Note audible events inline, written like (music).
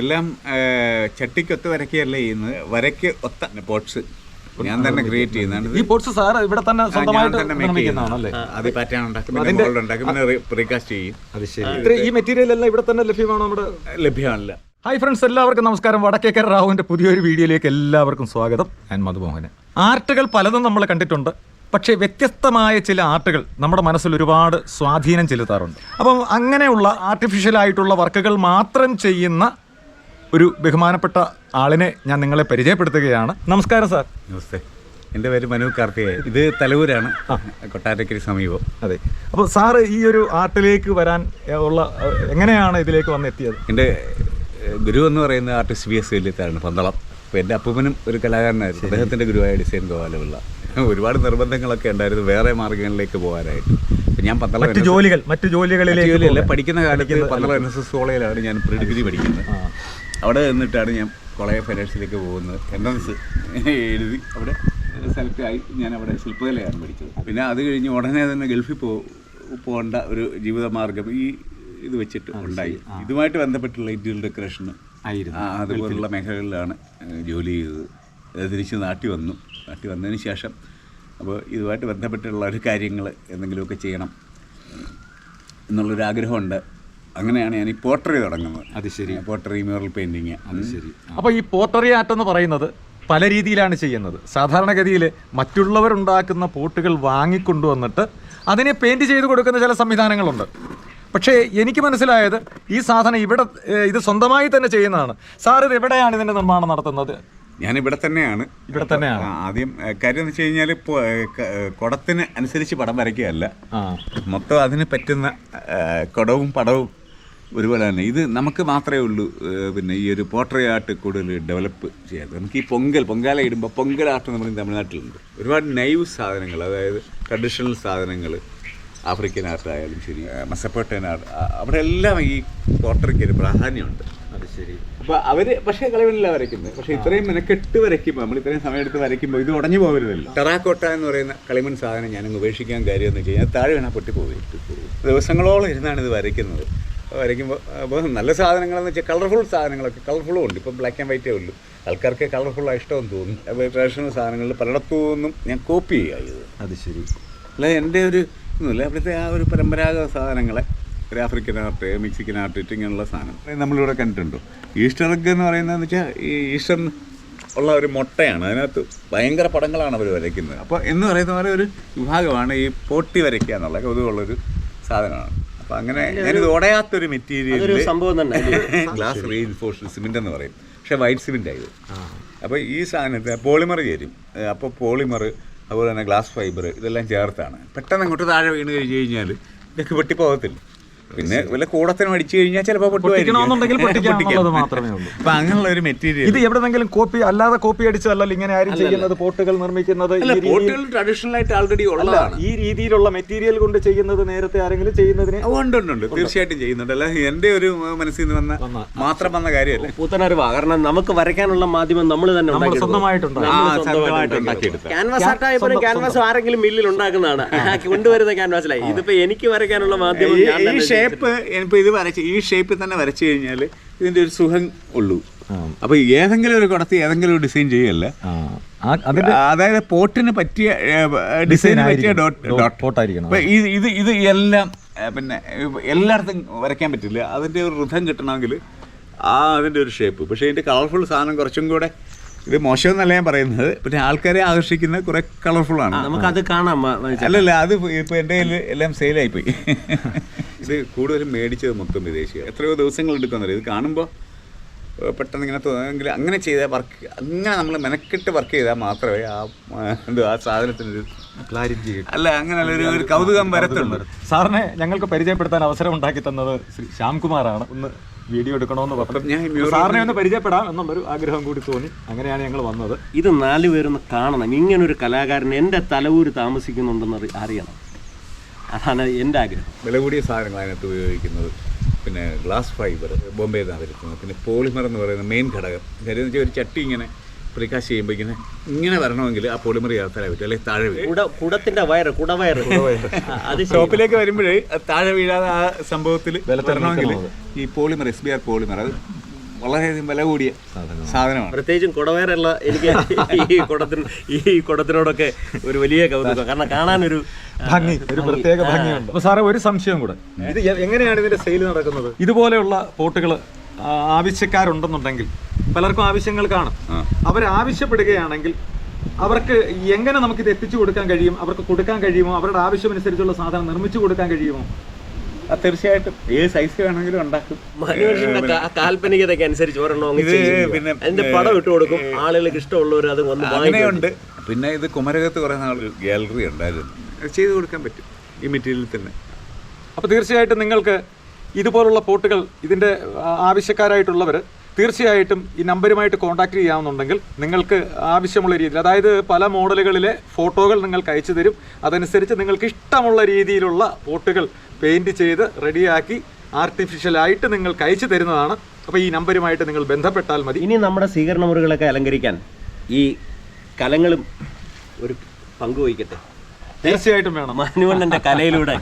എല്ലാം ചട്ടിക്കൊത്ത് വരയ്ക്കുകയല്ല ചെയ്യുന്നത്. വരയ്ക്ക് ഒത്ത പോട്ട്സ് ഞാൻ തന്നെ ക്രിയേറ്റ് ചെയ്യുന്നതാണ്. ഈ പോട്ട്സ് സാർ ഇവിടെ തന്നെ സ്വന്തമായിട്ട് അത് പാറ്റേൺ ഉണ്ടാക്കും. പിന്നെ ഉണ്ടാക്കും. പിന്നെ പ്രീകാസ്റ്റ് ചെയ്യും. അത് ശരി. ഈ മെറ്റീരിയൽ എല്ലാം ഇവിടെ തന്നെ ലഭ്യമാണോ നമ്മുടെ ലഭ്യമല്ല ഹായ് ഫ്രണ്ട്സ് എല്ലാവർക്കും നമസ്കാരം. വടക്കേക്കര റാവുവിന്റെ പുതിയൊരു വീഡിയോയിലേക്ക് എല്ലാവർക്കും സ്വാഗതം. ഞാൻ മധുമോഹന് ആർട്ടുകൾ പലതും നമ്മൾ കണ്ടിട്ടുണ്ട്. പക്ഷേ വ്യത്യസ്തമായ ചില ആർട്ടുകൾ നമ്മുടെ മനസ്സിൽ ഒരുപാട് സ്വാധീനം ചെലുത്താറുണ്ട്. അപ്പം അങ്ങനെയുള്ള ആർട്ടിഫിഷ്യൽ ആയിട്ടുള്ള വർക്കുകൾ മാത്രം ചെയ്യുന്ന ഒരു ബഹുമാനപ്പെട്ട ആളിനെ ഞാൻ നിങ്ങളെ പരിചയപ്പെടുത്തുകയാണ്. നമസ്കാരം സാർ. നമസ്തേ. എന്റെ പേര് മനു കാർത്തിക. ഇത് തലവൂരാണ്. കൊട്ടാരക്കരി സമീപം. അതെ. അപ്പോൾ സാറ് ഈ ഒരു ആർട്ടിലേക്ക് വരാൻ ഉള്ള എങ്ങനെയാണ് ഇതിലേക്ക് വന്നെത്തിയത്? എന്റെ ഗുരു എന്ന് പറയുന്ന ആർട്ടിസ്റ്റ് വി എസ് വെല്ലിത്താണ് പന്തളം. അപ്പോൾ എന്റെ അപ്പൂപ്പനും ഒരു കലാകാരനായിരുന്നു. അദ്ദേഹത്തിന്റെ ഗുരുവായ ഡിസൈൻ ഗോപാലപിള്ള. ഒരുപാട് നിർബന്ധങ്ങളൊക്കെ ഉണ്ടായിരുന്നു വേറെ മാർഗങ്ങളിലേക്ക് പോകാനായിട്ട്. ഞാൻ പന്തളം മറ്റു ജോലികൾ മറ്റു ജോലികളിലേക്ക് ജോലിയല്ല പഠിക്കുന്ന കാലത്ത് പന്തളം എൻ എസ് എസ് കോളേജിലാണ് ഞാൻ പ്രീ ഡിഗ്രി പഠിക്കുന്നത്. അവിടെ നിന്നിട്ടാണ് ഞാൻ കോളേജ് ഫൈനാൻസിലേക്ക് പോകുന്നത്. എൻട്രൻസ് എഴുതി? അവിടെ സെലക്ട് ആയി ഞാൻ അവിടെ ശില്പകലയാണ് പഠിച്ചത്. പിന്നെ അത് കഴിഞ്ഞ് ഉടനെ തന്നെ ഗൾഫിൽ പോ പോകേണ്ട ഒരു ജീവിതമാർഗം ഈ ഇത് വെച്ചിട്ട് ഉണ്ടായി. ഇതുമായിട്ട് ബന്ധപ്പെട്ടുള്ള ഇന്ത്യൻ ഡെക്കറേഷന് ആയിരുന്നു. അതുപോലുള്ള മേഖലകളിലാണ് ജോലി ചെയ്തത്. തിരിച്ച് നാട്ടിൽ വന്നു. നാട്ടിൽ വന്നതിന് ശേഷം അപ്പോൾ ഇതുമായിട്ട് ബന്ധപ്പെട്ടുള്ള ഒരു കാര്യങ്ങൾ എന്തെങ്കിലുമൊക്കെ ചെയ്യണം എന്നുള്ളൊരു ആഗ്രഹമുണ്ട് അങ്ങനെയാണ് ഞാൻ ഈ പോട്ടറി തുടങ്ങുന്നത്. അത് ശരി. പോട്ടറി മ്യൂറൽ പെയിന്റിങ് ശരി. അപ്പോൾ ഈ പോട്ടറി ആർട്ട് എന്ന് പറയുന്നത് പല രീതിയിലാണ് ചെയ്യുന്നത്. സാധാരണഗതിയിൽ മറ്റുള്ളവരുണ്ടാക്കുന്ന പോട്ടുകൾ വാങ്ങിക്കൊണ്ടുവന്നിട്ട് അതിനെ പെയിന്റ് ചെയ്ത് കൊടുക്കുന്ന ചില സംവിധാനങ്ങളുണ്ട്. പക്ഷേ എനിക്ക് മനസ്സിലായത് ഈ സാധനം ഇവിടെ ഇത് സ്വന്തമായി തന്നെ ചെയ്യുന്നതാണ്. സാർ ഇത് എവിടെയാണ് ഇതിന്റെ നിർമ്മാണം നടത്തുന്നത്? ഞാൻ ഇവിടെ തന്നെയാണ്. ഇവിടെ തന്നെയാണ്. ആദ്യം കാര്യം എന്ന് വെച്ച് കഴിഞ്ഞാൽ കുടത്തിന് അനുസരിച്ച് പടം വരയ്ക്കുകയല്ല. മൊത്തം അതിന് പറ്റുന്ന കുടവും പടവും ഒരുപോലെ തന്നെ. ഇത് നമുക്ക് മാത്രമേ ഉള്ളൂ പിന്നെ ഈ ഒരു പോർട്രേ ആർട്ട് കൂടുതൽ ഡെവലപ്പ് ചെയ്യാത്തത് നമുക്ക് ഈ പൊങ്കൽ പൊങ്കാല ഇടുമ്പോൾ പൊങ്കൽ ആർട്ട് എന്ന് പറയുന്നത് തമിഴ്നാട്ടിലുണ്ട്. ഒരുപാട് നൈവ് സാധനങ്ങൾ അതായത് ട്രഡീഷണൽ സാധനങ്ങൾ ആഫ്രിക്കൻ ആർട്ടായാലും ശരി മസപ്പോട്ടൻ ആർട്ട് അവിടെ എല്ലാം ഈ പോർട്രയ്ക്ക് ഒരു പ്രാധാന്യമുണ്ട്. അത് ശരി. അപ്പോൾ അവർ പക്ഷേ കളവില്ല വരയ്ക്കുന്നത് പക്ഷേ ഇത്രയും മെനക്കെട്ട് വരയ്ക്കുമ്പോൾ നമ്മൾ ഇത്രയും സമയം എടുത്ത് വരയ്ക്കുമ്പോൾ ഇത് ഉടഞ്ഞു പോകരുതല്ലോ. ടെറാക്കോട്ട എന്ന് പറയുന്ന കളിമൺ സാധനം ഞാനങ്ങ് ഉപേക്ഷിക്കാൻ കാര്യം എന്ന് വെച്ച് കഴിഞ്ഞാൽ താഴെ വേണം പൊട്ടിപ്പോയി ദിവസങ്ങളോളം ഇരുന്നാണ് ഇത് വരയ്ക്കുന്നത്. വരയ്ക്കുമ്പോൾ അപ്പോൾ നല്ല സാധനങ്ങളെന്ന് വെച്ചാൽ കളർഫുൾ സാധനങ്ങളൊക്കെ കളർഫുള്ളും ഉണ്ട്. ഇപ്പം ബ്ലാക്ക് ആൻഡ് വൈറ്റേ ഉള്ളൂ. ആൾക്കാർക്ക് കളർഫുൾ ഇഷ്ടമെന്ന് തോന്നുന്നു. അപ്പോൾ ട്രഡീഷണൽ സാധനങ്ങളിൽ പലയിടത്തു നിന്നും ഞാൻ കോപ്പി ചെയ്യുക ഇത്. അത് ശരി. അല്ല എന്റെ ഒരു ഒന്നുമില്ല. അവിടുത്തെ ആ ഒരു പരമ്പരാഗത സാധനങ്ങളെ ഒരു ആഫ്രിക്കൻ ആർട്ട് മെക്സിക്കൻ ആർട്ട് ഇങ്ങനെയുള്ള സാധനം. നമ്മളിവിടെ കണ്ടിട്ടുണ്ടോ? ഈസ്റ്റർ എഗ് എന്ന് പറയുന്നതെന്ന് വെച്ചാൽ ഈ ഈസ്റ്റർ ഉള്ള ഒരു മുട്ടയാണ്. അതിനകത്ത് ഭയങ്കര പടങ്ങളാണ് അവർ വരയ്ക്കുന്നത്. അപ്പോൾ എന്ന് പറയുന്ന പോലെ ഒരു വിഭാഗമാണ് ഈ പോട്ടി വരയ്ക്കുക എന്നുള്ള കൗതുകമുള്ളൊരു സാധനമാണ്. അപ്പോൾ അങ്ങനെ ഞാനിത് ഉടയാത്തൊരു മെറ്റീരിയൽ സംഭവം തന്നെ. ഗ്ലാസ് റീഇൻഫോഴ്സ്ഡ് സിമെന്റ് എന്ന് പറയും. പക്ഷെ വൈറ്റ് സിമെന്റ് ആയത്. അപ്പോൾ ഈ സാധനത്തെ പോളിമർ ചേരും. അപ്പോൾ പോളിമർ അതുപോലെ തന്നെ ഗ്ലാസ് ഫൈബർ ഇതെല്ലാം ചേർത്താണ്. പെട്ടെന്ന് അങ്ങോട്ട് താഴെ വീണ് കഴിഞ്ഞ് കഴിഞ്ഞാൽ ഇതൊക്കെ പൊട്ടിപ്പോകത്തില്ല പിന്നെ വല്ല കൂടത്തിന് അടിച്ചു കഴിഞ്ഞാൽ ചിലപ്പോൾ പൊട്ടിക്കണമെന്നുണ്ടെങ്കിൽ (laughs) മാത്രമേ ഉള്ളൂ. അപ്പം അങ്ങനെയുള്ള ഒരു മെറ്റീരിയൽ ഇത് എവിടെന്നെങ്കിലും കോപ്പി അല്ലാതെ കോപ്പി അടിച്ചതല്ല ഇങ്ങനെ ആരും ചെയ്യുന്നത് പോട്ടുകൾ നിർമ്മിക്കുന്നത് പോട്ടുകൾ ട്രഡീഷണൽ ആയിട്ട് ആൾറെഡി ഉള്ളതാണ്. ഈ രീതിയിലുള്ള മെറ്റീരിയൽ കൊണ്ട് ചെയ്യുന്നത് നേരത്തെ ആരെങ്കിലും ചെയ്യുന്നതിന് ഉണ്ട് ഉണ്ട് തീർച്ചയായിട്ടും ചെയ്യുന്നുണ്ട്. അല്ല എന്റെ ഒരു മനസ്സിൽ നിന്ന് വന്ന മാത്രം വന്ന കാര്യമല്ല? പുത്തനറിവാ കാരണം നമുക്ക് വരയ്ക്കാനുള്ള മാധ്യമം നമ്മൾ തന്നെ സ്വന്തമായിട്ടുണ്ട്. ക്യാൻവാസ് ആർട്ടായപ്പോഴും ക്യാൻവാസ് ആരെങ്കിലും മില്ലിൽ ഉണ്ടാക്കുന്നതാണ്. (laughs) കൊണ്ടുവരുന്ന ക്യാൻവാസിലായി. ഇതിപ്പോ എനിക്ക് വരയ്ക്കാനുള്ള മാധ്യമം ഷേപ്പ് ഇപ്പൊ ഇത് വരച്ച് ഈ ഷേപ്പിൽ തന്നെ വരച്ചു കഴിഞ്ഞാൽ ഇതിന്റെ ഒരു സുഖം ഉള്ളൂ. അപ്പൊ ഏതെങ്കിലും ഒരു കുടത്തി ഏതെങ്കിലും ഒരു ഡിസൈൻ ചെയ്യല്ല? അതായത് പോട്ടിന് പറ്റിയ ഡിസൈന് പറ്റിയ ഇത് ഇത് എല്ലാം പിന്നെ എല്ലായിടത്തും വരയ്ക്കാൻ പറ്റില്ല. അതിന്റെ ഒരു ഋതം കിട്ടണമെങ്കിൽ ആ അതിന്റെ ഒരു ഷേപ്പ് പക്ഷേ ഇതിന്റെ കളർഫുൾ സാധനം കുറച്ചും കൂടെ ഇത് മോശമെന്നല്ല ഞാൻ പറയുന്നത്. പിന്നെ ആൾക്കാരെ ആകർഷിക്കുന്ന കുറെ കളർഫുൾ ആണ്. നമുക്ക് അത് കാണാം അല്ലല്ല അത് ഇപ്പൊ എന്റെ കയ്യിൽ എല്ലാം സെയിലായി പോയി (laughs) ഇത് കൂടുതലും മേടിച്ചത് മൊത്തം വിദേശിയാണ് എത്രയോ ദിവസങ്ങൾ എടുക്കുന്നില്ല ഇത് കാണുമ്പോൾ പെട്ടെന്ന് ഇങ്ങനെ തോന്നുമെങ്കിൽ അങ്ങനെ ചെയ്താൽ വർക്ക് അങ്ങനെ നമ്മൾ മെനക്കെട്ട് വർക്ക് ചെയ്താൽ മാത്രമേ ആ ആ, എന്തോ ആ സാധനത്തിനൊരു ക്ലാരിറ്റി അല്ല അങ്ങനെ ഒരു ഒരു കൗതുകം വരത്തുള്ളൂ. സാറിനെ ഞങ്ങൾക്ക് പരിചയപ്പെടുത്താൻ അവസരം ഉണ്ടാക്കി തന്നത് ശ്രീ ശ്യാംകുമാറാണ്. ഒന്ന് വീഡിയോ എടുക്കണമെന്ന് പറഞ്ഞു. ഞാൻ സാറിനെ ഒന്ന് പരിചയപ്പെടാം എന്നുള്ളൊരു ആഗ്രഹം കൂടി തോന്നി. അങ്ങനെയാണ് ഞങ്ങൾ വന്നത്. ഇത് നാല് പേരൊന്ന് കാണണം. ഇങ്ങനൊരു കലാകാരൻ എന്റെ തലവൂര് താമസിക്കുന്നുണ്ടെന്ന് അറിയണം. അതാണ് എന്റെ ആഗ്രഹം. വില കൂടിയ സാധനങ്ങൾ അതിനകത്ത് ഉപയോഗിക്കുന്നത്. പിന്നെ ഗ്ലാസ് ഫൈബർ ബോംബെ നിന്നാണ് വരുത്തുന്നത് പിന്നെ പോളിമർ എന്ന് പറയുന്ന മെയിൻ ഘടകം. കാര്യം ഒരു ചട്ടി ഇങ്ങനെ പ്രിക്കാശ് ചെയ്യുമ്പോൾ ഇങ്ങനെ ഇങ്ങനെ വരണമെങ്കിൽ ആ പോളിമർ ചേർത്താലേ പറ്റും അല്ലെങ്കിൽ താഴെ വീഴും. കുടത്തിന്റെ വയറ് കുടവയറ്. അത് ഷോപ്പിലേക്ക് വരുമ്പോഴേ താഴെ വീഴാതെ ആ സംഭവത്തിൽ വരണമെങ്കിൽ ഈ polymer S B R polymer അത് വളരെയധികം വില കൂടിയ സാധനമാണ്. പ്രത്യേകിച്ചും കുടവയറുള്ള എനിക്ക് ഈ കുടത്തിന് ഈ കുടത്തിനോടൊക്കെ ഒരു വലിയ കൗതുകം. കാരണം കാണാനൊരു ഭംഗി ഒരു പ്രത്യേക ഭംഗിയുണ്ട്. അപ്പൊ സാറേ ഒരു സംശയം കൂടെ. ഇത് എങ്ങനെയാണ് ഇതിന്റെ സെയിൽ നടക്കുന്നത്? ഇതുപോലെയുള്ള പോട്ടുകൾ ആവശ്യക്കാരുണ്ടെന്നുണ്ടെങ്കിൽ പലർക്കും ആവശ്യങ്ങൾ കാണും. അവർ ആവശ്യപ്പെടുകയാണെങ്കിൽ അവർക്ക് എങ്ങനെ നമുക്കിത് എത്തിച്ചു കൊടുക്കാൻ കഴിയും അവർക്ക് കൊടുക്കാൻ കഴിയുമോ അവരുടെ ആവശ്യമനുസരിച്ചുള്ള സാധനം നിർമ്മിച്ചു കൊടുക്കാൻ കഴിയുമോ? അത് തീർച്ചയായിട്ടും. ഏത് സൈസ് വേണമെങ്കിലും ഉണ്ടാക്കും. മനുഷ്യന്റെ കാ- കാൽപ്പനികതയ്ക്ക് അനുസരിച്ച് ഒരെണ്ണം. പിന്നെ, അതിന്റെ പടം ഇട്ട് കൊടുക്കും. ആളുകൾക്ക് ഇഷ്ടമുള്ളവർ അത് വന്ന് വാങ്ങിക്കും. അങ്ങനെയുണ്ട്. പിന്നെ ഇത് കുമരകത്ത് കുറെ നാൾ ഗാലറി ഉണ്ടായിരുന്നു. ചെയ്തു കൊടുക്കാൻ പറ്റും ഈ മെറ്റീരിയൽ തന്നെ. അപ്പോൾ തീർച്ചയായിട്ടും നിങ്ങൾക്ക് ഇതുപോലുള്ള പോട്ടുകൾ ഇതിന്റെ ആവശ്യക്കാരായിട്ടുള്ളവർ തീർച്ചയായിട്ടും ഈ നമ്പരുമായിട്ട് കോൺടാക്ട് ചെയ്യാവുന്നുണ്ടെങ്കിൽ നിങ്ങൾക്ക് ആവശ്യമുള്ള രീതിയിൽ അതായത് പല മോഡലുകളിലെ ഫോട്ടോകൾ നിങ്ങൾക്ക് അയച്ചു തരും. അതനുസരിച്ച് നിങ്ങൾക്ക് ഇഷ്ടമുള്ള രീതിയിലുള്ള പോട്ടുകൾ പെയിന്റ് ചെയ്ത് റെഡിയാക്കി ആർട്ടിഫിഷ്യലായിട്ട് നിങ്ങൾക്ക് അയച്ചു തരുന്നതാണ്. അപ്പോൾ ഈ നമ്പരുമായിട്ട് നിങ്ങൾ ബന്ധപ്പെട്ടാൽ മതി. ഇനി നമ്മുടെ സ്വീകരണ മുറികളൊക്കെ അലങ്കരിക്കാൻ ഈ കലങ്ങളും ഒരു പങ്കുവഹിക്കട്ടെ തീർച്ചയായിട്ടും വേണം. മനുവണ്ണന്റെ കലയിലൂടെ.